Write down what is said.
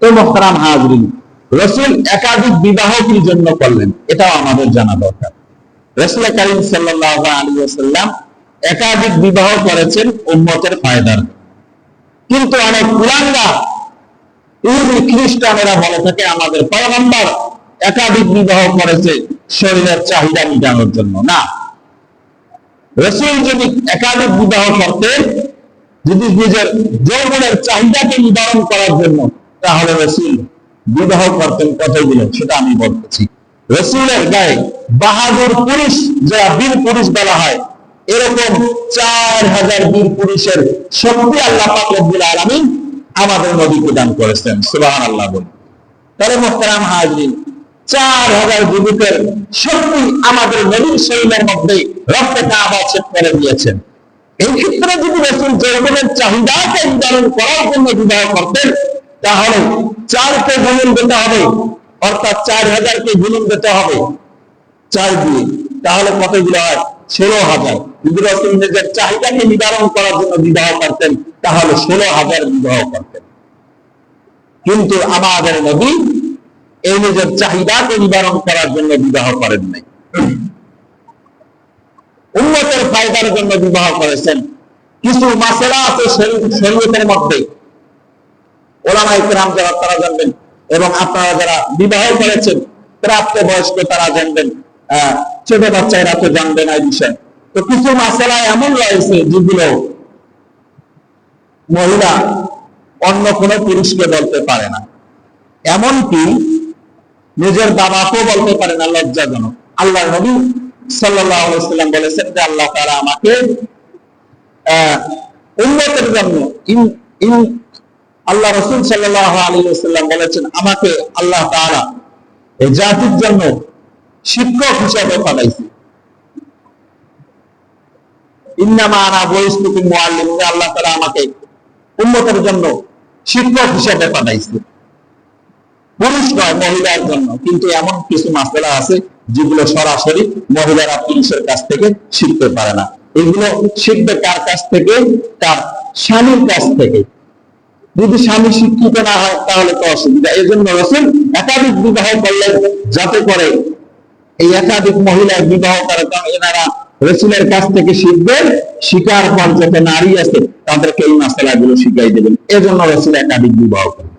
তো মোহতারাম হাজরিন, রসুল একাধিক বিবাহ কি জন্য করলেন, এটাও আমাদের জানা দরকার। রসুল করিম সাল্লাহ আলী সাল্লাম একাধিক বিবাহ করেছেন উম্মতের ফায়দার কিন্তু অনেক কুলাঙ্গা ইহুদি খ্রিস্টানেরা বলে থাকে, আমাদের পয়গম্বর একাধিক বিবাহ করেছে শরীরের চাহিদা মেটানোর জন্য। না। রসুল যদি একাধিক বিবাহ করতেন, যদি নিজের যৌবনের চাহিদাকে নিবারণ করার জন্য তাহলে রসুল বিবাহ করতেন কতগুলো সেটা আমি বলতেছি। রসুলের গায়ে বাহাদুর পুরুষ যারা বীর পুরুষ বলা হয়, এরকম চার হাজার বীর পুরুষের শক্তি আল্লাহ পাক রব্বুল আমাদের নবীকে দান করেছেন সুবহান আল্লাহ বলি। তাহলে মোহতারাম হাজরিন, চার হাজার যুবকের শক্তি আমাদের নবীর শরীরের মধ্যে রক্তে কাবা ছেদ করে দিয়েছেন। এই ক্ষেত্রে যদি রসুল যৌবনের চাহিদাকে নিবারণ করার জন্য বিবাহ করতেন তাহলে চারকে গুণন দিতে হবে, অর্থাৎ চার হাজারকে গুণন দিতে হবে। চার দিয়ে, তাহলে কতগুলো হয়? ষোলো হাজার। যদি রসুল নিজের চাহিদাকে নিবারণ করার জন্য বিবাহ করতেন, তাহলে ষোলো হাজার বিবাহ করতেন। কিন্তু আমাদের নবী এই নিজের চাহিদাকে নিবারণ করার জন্য বিবাহ করেন নাই। উন্নতের ফায়দার জন্য বিবাহ করেছেন। কিছু মাসেরা আছে শরীয়তের মধ্যে ওলামাই যারা, তারা জানবেন। এবং আপনারা যারা বিবাহ করেছেন, প্রাপ্ত বয়স্ক, তারা জানবেন। ছোট তো এই বিষয়ে। তো কিছু এমন রয়েছে যেগুলো মহিলা অন্য কোনো পুরুষকে বলতে পারে না। এমনকি নিজের বাবাকেও বলতে পারে না, লজ্জাজনক। আল্লাহ নবী সাল্লাম বলেছেন যে আল্লাহ তারা আমাকে উন্নতের জন্য আল্লাহ রসুল সাল্লাহ সাল্লাম বলেছেন, আমাকে আল্লাহ তারা এই জাতির জন্য শিক্ষক হিসাবে পাঠাইছে। আল্লাহ তারা আমাকে উন্নতের জন্য শিক্ষক হিসাবে পাঠাইছে। পুরুষ নয় মহিলার জন্য, কিন্তু এমন কিছু মাসলা আছে যেগুলো সরাসরি মহিলারা পুরুষের কাছ থেকে শিখতে পারে না। এগুলো শিখবে কার কাছ থেকে? তার স্বামীর কাছ থেকে। যদি স্বামী শিক্ষিত না হয়, তাহলে তো অসুবিধা। এই জন্য রসুল একাধিক বিবাহ করলেন, যাতে করে এই একাধিক মহিলার বিবাহ করে এনারা রসুলের কাছ থেকে শিখবেন, শিকার পর যাতে নারী আছে, তাদেরকে এই মাসালাগুলো শিখাই দেবেন। এজন্য রসুল একাধিক বিবাহ করেন।